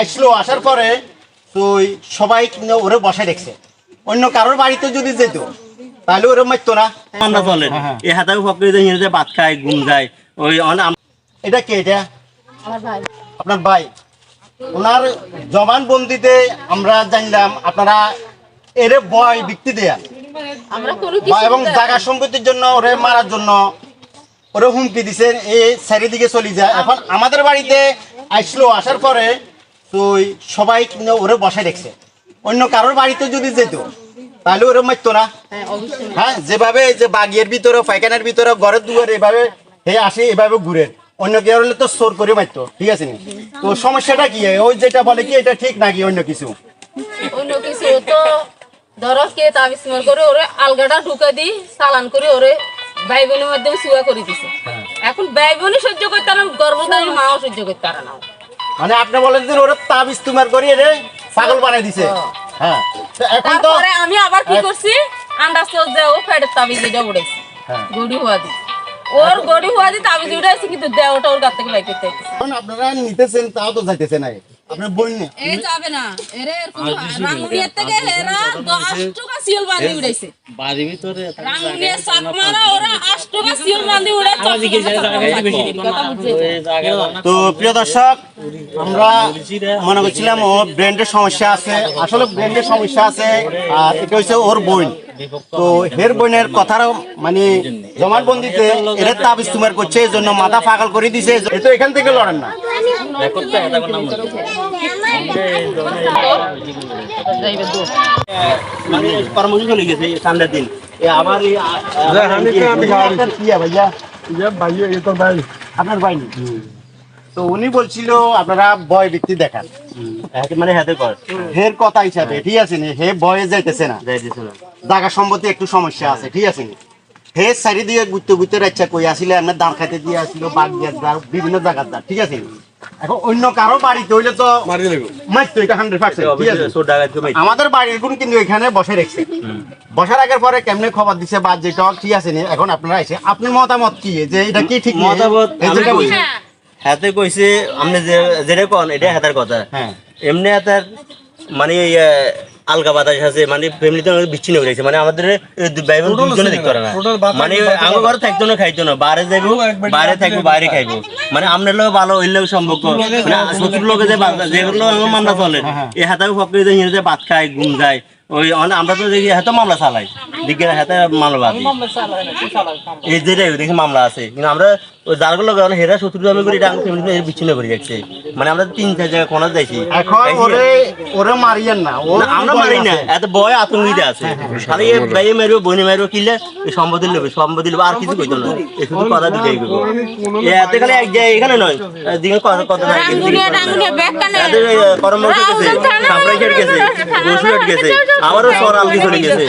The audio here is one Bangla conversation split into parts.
আসলো আসার পরে তুই সবাই কিন্তু ওরে বসায় দেখছে অন্য কারোর বাড়িতে যদি যেত তাহলে ওরে মারতো না। আমরা চলেন এই হাতাকে ফকরে যে ভাত খায় ঘুম যায় ওই এটা কে এটা? আপনার ভাই। ওনার জবানবন্দিতে আমরা জানলাম আপনারা এরে বয় বিক্রি দেয়া। আমরা কোনো কিছু এবং জায়গা সম্পত্তির জন্য ওরে মারার জন্য ওরে হুমকি দিছে এই চারিদিকে চলে যায়। এখন আমাদের বাড়িতে আসলো আসার পরে তুই সবাই কিন্তু ওরে বসায় দেখছে অন্য কারোর বাড়িতে যদি যেত তাহলে ওরে মারতো না। হ্যাঁ হ্যাঁ যেভাবে যে বাগিয়ের ভিতরে পায়খানার ভিতরে ঘরের দুয়ারে এভাবে হে আসে এভাবে ঘুরে। অন্য কেউ হলে তো সোর করে মারতো ঠিক আছে নি? তো সমস্যাটা কি? ওই যেটা বলে কি এটা ঠিক নাকি অন্য কিছু? অন্য কিছু তো ধরো কে তাবিজ করে ওরে আলগাটা ঢুকে দি চালান করে ওরে ভাই বোনের মাধ্যমে সুয়া করে দিছে। এখন ভাই বোনই সহ্য করতে না গর্ভধারী মাও সহ্য করতে পারে না। মানে আপনি বলেন যে ওরা তাব ইস্তেমার করে এরে পাগল বানাই দিছে। হ্যাঁ। এখন তো তারপরে আমি আবার কি করছি? আন্দাজ তো যে ও ফেডের তাবিজ এটা উড়েছে হ্যাঁ। গড়ি হওয়া দি। ওর গড়ি হওয়া দি তাবিজ উড়াইছে কিন্তু দেওটা ওর গাছ থেকে বাইক এখন আপনারা নিতেছেন তাও তো যাইতেছে না। আপনার বোন নেই। এই যাবে না। এরে এরকম থেকে হেরা দশ টাকা সিল বাঁধি উড়াইছে। বাড়ির ভিতরে রাঙ্গুনিয়ার চাকমারা ওরা আট টাকা সিল বাঁধি উড়াই তো প্রিয় দর্শক আমরা মনে করছিলাম ও ব্র্যান্ডের সমস্যা আছে। আসলে ব্র্যান্ডের সমস্যা আছে আর এটা হচ্ছে ওর বোন। তো হের বোনের কথার মানে জমানবন্দিতে এর তাব ইস্তেমার করছে এই জন্য মাথা পাগল করে দিছে। এ তো এখান থেকে লড়েন না। মানে কর্মসূচি চলে গেছে ঠান্ডার দিন। এ আবার এই আপনার কি ভাইয়া? আপনার ভাই নেই? তো উনি বলছিল আপনারা বয় ব্যক্তি দেখান। মানে হাতে কর হের কথা হিসাবে ঠিক আছে নি? হে বয়ে যাইতেছে না। জায়গা সম্পত্তি একটু সমস্যা আছে ঠিক আছে নি? হে সারি দিয়ে ঘুরতে ঘুরতে রাচ্ছা কই আসলে আপনার দাঁড় খাইতে দিয়ে আসলো বাঘ দিয়ে দাঁড় বিভিন্ন জায়গার দাঁড় ঠিক আছে এখন অন্য কারও বাড়িতে হইলে তো মারতো এটা হান্ড্রেড পার্সেন্ট ঠিক আছে আমাদের বাড়ির গুণ কিন্তু এখানে বসে রেখেছে। বসার আগের পরে কেমনে খবর দিছে বা যেটা ঠিক আছে নি? এখন আপনারা এসে আপনার মতামত কি? যে এটা কি ঠিক মতামত হাতে কইছে আপনি যেটা কোন এটা হাতের কথা। হ্যাঁ। এমনি হাতের মানে আলগা বাতাস আছে মানে ফ্যামিলিতে বিচ্ছিন্ন হয়ে গেছে। মানে আমাদের ভাই বোন দুজনে দেখতে পারে না। মানে আমার ঘরে থাকতো না খাইতো না। বাইরে যাইবো বাইরে থাকব বাইরে খাইবো। মানে আপনার লোক ভালো ওই লোক সম্পর্ক। মানে শ্বশুর লোকে যে যেগুলো আমার মামলা চলে এই হাতে ফকরে যে ভাত খায় ঘুম যায়। ওই আমরা তো দেখি হাতে মামলা চালাই। দিকে হাতে মামলা বাদ। এই যেটাই দেখি মামলা আছে। কিন্তু আমরা ওই যারগুলো কারণে হেরা শত্রু আমি করি এটা আমি বিচ্ছিন্ন করে যাচ্ছে মানে আমরা তিন চার জায়গায় কোনা যাইছি। এখন ওরে ওরে মারিয়েন না আমরা মারি না। এত বয় আতঙ্কিতে আছে। খালি এই ভাই মারবো বোনে মারবো কিনলে সম্পত্তি নেবে সম্পত্তি নেবে আর কিছু কইতো না। এই শুধু কথা দিতেই করব এতে খালি এক জায়গায় এখানে নয় দিকে কথা কথা নাই রাঙ্গুনিয়া রাঙ্গুনিয়া ব্যাগ কানে এদের কর্ম গেছে গেছে। গেছে আবারও সরাল গেছে কিছু গেছে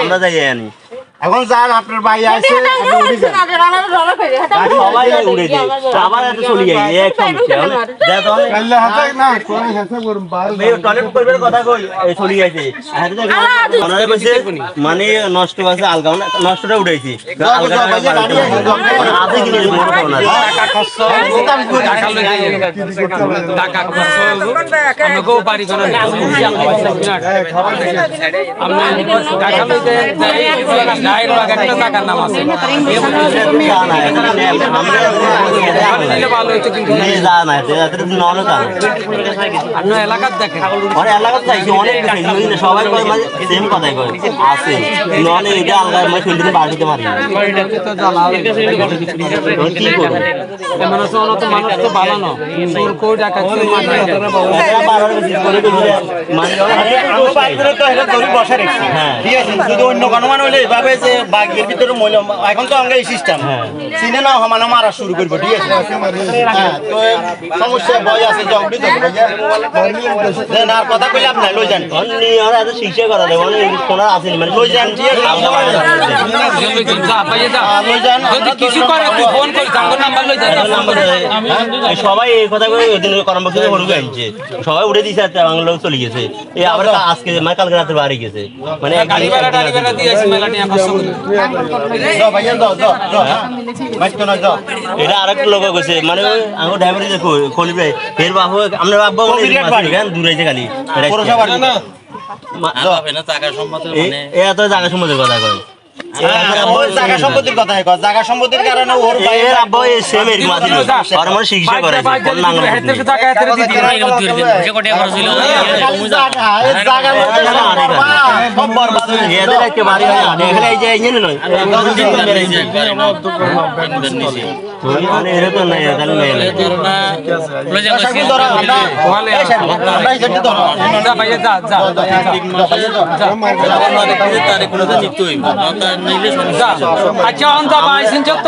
আমরা যাই আনি। এখন যান আপনার ভাই আছে সবাই উড়ে যায় আবার এত চলে যায় এক সমস্যা যা তাহলে টয়লেট করবে কথা কই এই চলে গেছে হাতে কইছে মানে নষ্ট আছে আলগা নষ্টটা উঠাইছি আলগাটা মানে আছে কি মোর কোন আছে টাকা খরচ হইব আমাকেও বাড়ি করে আপনি টাকা লইতে ডাইর লাগাতে টাকার নাম আছে। ভালো হইতো কিন্তু আপনার এলাকার দেখেন অনেক এলাকা চাইছি অনেক? সবাই মানে সেম কথাই কয় আছে। নলে এটা আলগা মানে ফিল্ডে বাড়িতে পারি তো জ্বালা কি করব? মানুষ তো মানুষ তো ভালো না চোর কই ডাকাত কই মাঠে করে করে মানে আমার বাইরে তো এটা দড়ি বসে রেখেছে। হ্যাঁ। ঠিক আছে যদি অন্য কোনো মানে হইলে এভাবে যে বাঘের ভিতরে মহিলা এখন তো আমরা এই সিস্টেম চিনে না সমানে মারা শুরু করব ঠিক আছে? হ্যাঁ তো সমস্যা ভয় আছে না কথা কইলে আপনার লই যান। শিক্ষা করা কোনা আসেনি মানে লই যান ঠিক আছে? কিছু করে ফোন নাম্বার লই সবাই এই কথা করে ওই দিন কর্মক্ষেত্রে হরুকে আনছে সবাই উঠে দিছে আর বাংলা চলে গেছে। এই আবার আজকে মানে কালকে রাতে বাড়ি গেছে। মানে আমার না এটা কইছে মানে আঙ্গো ড্রাইভার যে কলি ভাই ফের বাবু আমরা বাবু তো বিরাট বাড়ি। গান দূরাইছে খালি পৌরসভা এত জায়গা সম্বন্ধে কথা কয় হ্যাঁ, জায়গা সম্পত্তির কথা কয় জায়গা সম্পত্তির কারণে ওর এর আব্বা এই সেম এর মাঝে আর মানে করাইছে কোন নাঙ্গল হেতে টাকা হেতে দিদি জায়গার মধ্যে সব বরবাদ, সব বরবাদ হয়ে গেছে। এদের একটা বাড়ি হয় না এখানে এই যে ইঞ্জিন নয় মানে এরকম নাই এখানে নাই সাইকেল ধরো, আমরা- ওয়ালে আচ্ছা অন পাইছেন যাও।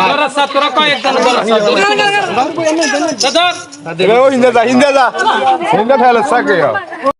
তোরা সাত দাদা হিন্দা যা হিন্দা যা হিন্দা ফেলে থাকে